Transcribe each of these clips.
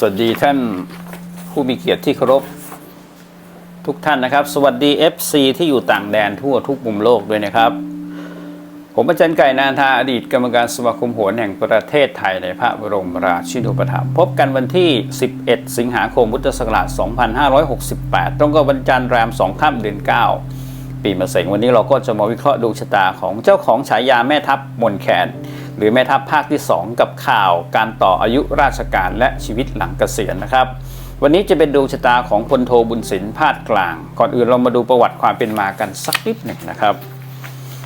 สวัสดีท่านผู้มีเกียรติที่เคารพทุกท่านนะครับ สวัสดี FC ที่อยู่ต่างแดนทั่วทุกมุมโลกด้วยนะครับ ผมอาจารย์ไก่นานทาอดีตกรรมการสมาคมโหรแห่งประเทศไทยในพระบรมราชินูปถัมภ์พบกันวันที่ 11 สิงหาคมพุทธศักราช 2568 ตรงกับวันจันทร์แรม 2 ค่ำเดือน 9 ปีมะเสงวันนี้เราก็จะมาวิเคราะห์ดวงชะตาของเจ้าของฉายาแม่ทัพมนแคน หรือแม่ทัพภาคที่ 2 กับข่าวการต่ออายุราชการและชีวิตหลังเกษียณนะครับ วันนี้จะเป็นดวงชะตาของพลโทบุญสินพาดกลาง ก่อนอื่นเรามาดูประวัติความเป็นมากันสักนิดหนึ่งนะครับ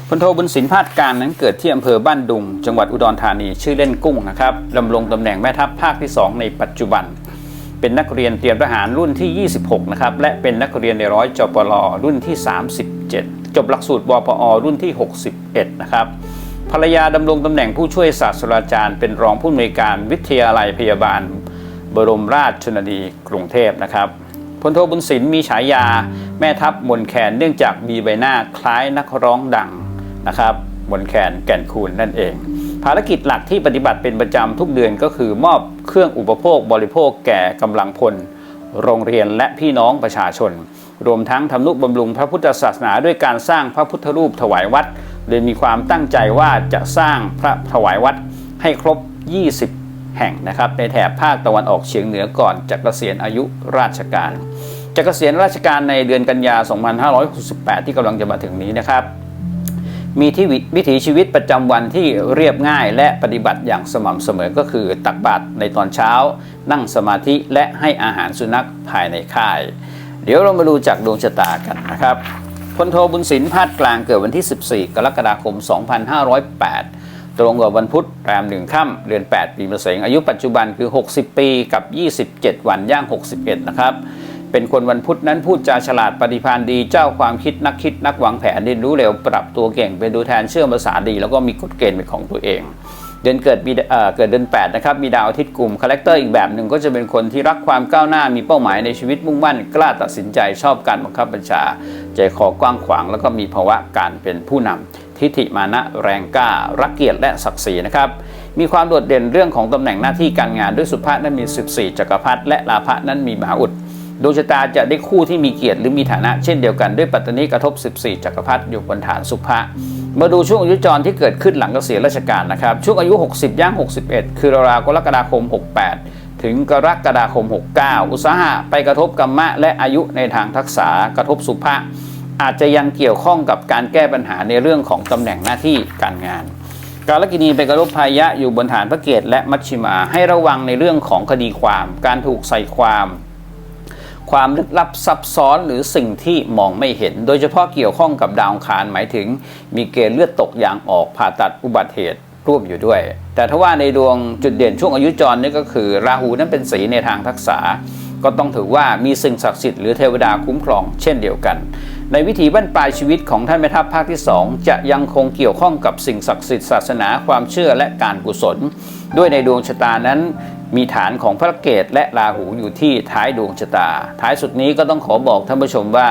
พลโทบุญสินพาดการนั้นเกิดที่อำเภอบ้านดุง จังหวัดอุดรธานีชื่อเล่นกุ้งนะครับดำรงตำแหน่งแม่ทัพภาคที่ 2 ในปัจจุบัน เป็นนักเรียนเตรียมทหารรุ่นที่ 26 นะครับและเป็นนักเรียนในร้อยจปรรุ่นที่ 37 จบหลักสูตรวปอรุ่นที่ 61 นะครับ ภรรยาดำรงตำแหน่งผู้ช่วยศาสตราจารย์ เป็นรองผู้อำนวยการวิทยาลัยพยาบาล บรมราชชนนีกรุงเทพนะครับพลโทบุญสินมีฉายาแม่ทัพมนแคนเนื่องจากมีใบหน้าคล้ายนักร้องดังนะครับมนแคนแก่นคูณนั่นเอง ภารกิจหลักที่ปฏิบัติเป็นประจำทุกเดือนก็คือมอบเครื่องอุปโภคบริโภคแก่กำลังพล โรงเรียนและพี่น้องประชาชน รวมทั้งทำนุบำรุงพระพุทธศาสนาด้วยการสร้างพระพุทธรูปถวายวัด โดยมีความตั้งใจว่าจะสร้างพระถวายวัดให้ครบ 20 แห่งนะครับในแถบภาคตะวันออกเฉียงเหนือก่อนจะเกษียณอายุราชการจะเกษียณราชการในเดือนกันยา 2568 ที่กำลังจะมาถึงนี้นะครับ มีที่วิวิถีชีวิตประจำวันที่เรียบง่ายและปฏิบัติอย่างสม่ำเสมอก็คือตักบาตรในตอนเช้า นั่งสมาธิและให้อาหารสุนัขภายในค่าย เดี๋ยวเรามาดูจากดวงชะตากันนะครับ พลโทบุญสินพาดกลางเกิดวันที่ 14 กรกฎาคม 2508 ตรงกับวันพุธแรมหนึ่งค่ำเดือน 8 ปีมะเสงอายุปัจจุบันคือ 60 ปีกับ 27 วันย่าง 61 นะครับ เป็นคนวันพุธนั้นพูดจาฉลาดปฏิภาณดีเจ้าความคิดนักคิดนักวางแผนเรียนรู้เร็วปรับตัวเก่งเป็นตัวแทนเชื่อมภาษาดี แล้วก็มีกฎเกณฑ์เป็นของตัวเอง เดือนเกิดมีเกิดเดือน8นะครับมีดาวอาทิตย์กลุ่มคาแรคเตอร์อีกแบบหนึ่งก็จะเป็นคนที่รักความก้าวหน้ามีเป้าหมายในชีวิตมุ่งมั่นกล้าตัดสินใจชอบการบังคับบัญชา ใจคอกว้างขวาง แล้วก็มีภาวะการเป็นผู้นำทิฏฐิมานะแรงกล้า รักเกียรติและศักดิ์ศรีนะครับมีความโดดเด่นเรื่องของตำแหน่งหน้าที่การงานด้วยสุภาพนั้นมี 14 จักรพรรดิและลาภะนั้นมีมหาอุด ดวงชะตาจะได้คู่ที่มีเกียรติหรือมีฐานะเช่นเดียวกันด้วยปัตตานีกระทบ 14 จักรพรรดิอยู่บนฐานสุภะมาดูช่วงอายุจรที่เกิดขึ้นหลังเกษียณราชการนะครับ ช่วงอายุ 60 ย่าง 61 คือราวกรกฎาคม 68 ถึงกรกฎาคม 69 อุตสาหะไปกระทบกรรมะและอายุในทางทักษะกระทบสุภะอาจจะยังเกี่ยวข้องกับการแก้ปัญหาในเรื่องของตำแหน่งหน้าที่การงานกาลกินีไปกระทบพายะอยู่บนฐานพระเกตและมัชชิมาให้ระวังในเรื่องของคดีความ การถูกใส่ความ ความลึกลับซับซ้อนหรือสิ่งที่มองไม่เห็น โดยเฉพาะเกี่ยวข้องกับดาวคารหมายถึง มีเกณฑ์เลือดตกยางออกผ่าตัดอุบัติเหตุร่วมอยู่ด้วย แต่ถ้าว่าในดวงจุดเด่นช่วงอายุจรนี่ก็คือ ราหูนั้นเป็นสีในทางทักษะก็ต้องถือว่ามีสิ่งศักดิ์สิทธิ์หรือเทวดาคุ้มครองเช่นเดียวกัน ในวิถีบั้นปลายชีวิตของท่านแม่ทัพภาคที่ 2 จะยังคงเกี่ยวข้องกับสิ่งศักดิ์สิทธิ์ศาสนาความเชื่อและการกุศล ด้วยในดวงชะตานั้น มีฐานของพระเกตและราหูอยู่ที่ท้ายดวงชะตา ท้ายสุดนี้ก็ต้องขอบอกท่านผู้ชมว่า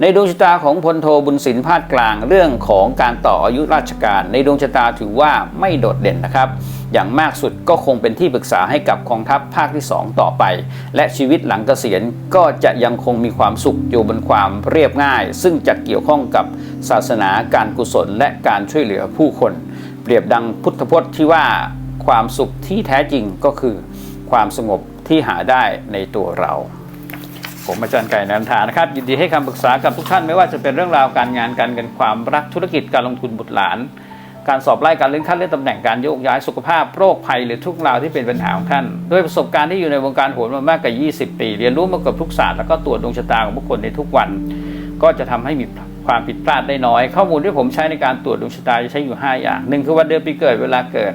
ในดวงชะตาของพลโทบุญสินพาดกลางเรื่องของการต่ออายุราชการ ในดวงชะตาถือว่าไม่โดดเด่นนะครับ อย่างมากสุดก็คงเป็นที่ปรึกษาให้กับกองทัพภาคที่ 2 ต่อไป และชีวิตหลังเกษียณก็จะยังคงมีความสุขอยู่บนความเรียบง่าย ซึ่งจะเกี่ยวข้องกับศาสนาการกุศล และการช่วยเหลือผู้คน เปรียบดังพุทธพจน์ที่ว่าความสุขที่แท้จริงก็คือ ความสงบที่หาได้ในตัวเรา ผมอาจารย์ไก่นันทานะครับยินดีให้คำปรึกษากับทุกท่านไม่ว่าจะเป็นเรื่องราวการงานการเงินความรักธุรกิจการลงทุนบุตรหลาน การสอบไล่การเลื่อนขั้นเลื่อนตำแหน่งการโยกย้ายสุขภาพโรคภัยหรือทุกราวที่เป็นปัญหาของท่านด้วยประสบการณ์ที่อยู่ในวงการโหรมามากกว่า 20 ปี เรียนรู้มาเกับทุกศาสตร์แล้วก็ตรวจดวงชะตาของบุคคลในทุกวัน ก็จะทำให้มีความผิดพลาดได้น้อย ข้อมูลที่ผมใช้ในการตรวจดวงชะตาจะใช้อยู่ 5 อย่างหนึ่งคือวันเดือนปีเกิดเวลาเกิด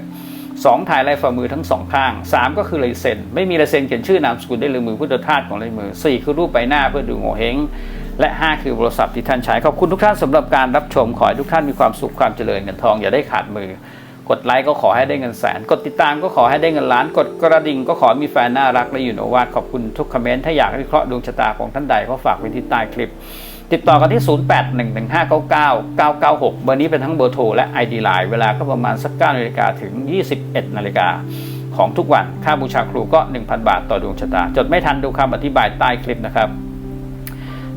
2ถ่ายลายฝ่ามือทั้งสองข้าง 3 ก็คือลายเซ็นไม่มีลายเซ็นเขียนชื่อนามสกุลได้เลยมือพุทธทาสของลายมือ 4 คือรูปใบหน้าเพื่อดูโง่เฮงและ 5 คือโทรศัพท์ที่ท่านใช้ขอบคุณทุกท่านสำหรับการรับชมขอให้ทุกท่านมีความสุขความเจริญเงินทองอย่าได้ขาดมือ กดไลค์ก็ขอให้ได้เงินแสน กดติดตามก็ขอให้ได้เงินล้าน กดกระดิ่งก็ขอมีแฟนน่ารักและอยู่โนวาดขอบคุณทุกคอมเมนต์ถ้าอยากวิเคราะห์ดวงชะตาของท่านใดก็ฝากไว้ที่ใต้คลิป ติดต่อกันที่ 0811599996 เบอร์นี้เป็นทั้งเบอร์โทรและ ID Line เวลาก็ประมาณสัก9นาฬิกาถึง 21นาฬิกาของทุกวัน ค่าบูชาครูก็ 1,000 บาทต่อดวงชะตา จดไม่ทันดูคำอธิบายใต้คลิปนะครับ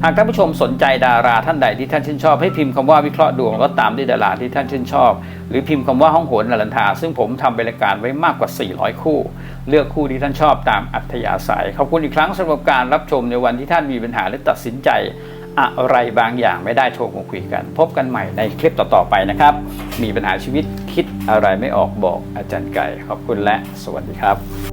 หากท่านผู้ชมสนใจดาราท่านใดที่ท่านชื่นชอบ ให้พิมพ์คำว่าวิเคราะห์ดวงแล้วก็ตามด้วยดาราที่ท่านชื่นชอบ หรือพิมพ์คำว่าห้องโหนนรันทา ซึ่งผมทำเป็นรายการไว้มากกว่า 400 คู่ เลือกคู่ที่ท่านชอบตามอัธยาศัย ขอบคุณอีกครั้งสำหรับการรับชมในวันที่ท่านมีปัญหาและตัดสินใจ อะไรบางอย่างไม่ได้โทรมาคุยกัน พบกันใหม่ในคลิปต่อๆไปนะครับ มีปัญหาชีวิตคิดอะไรไม่ออกบอกอาจารย์ไก่ ขอบคุณและสวัสดีครับ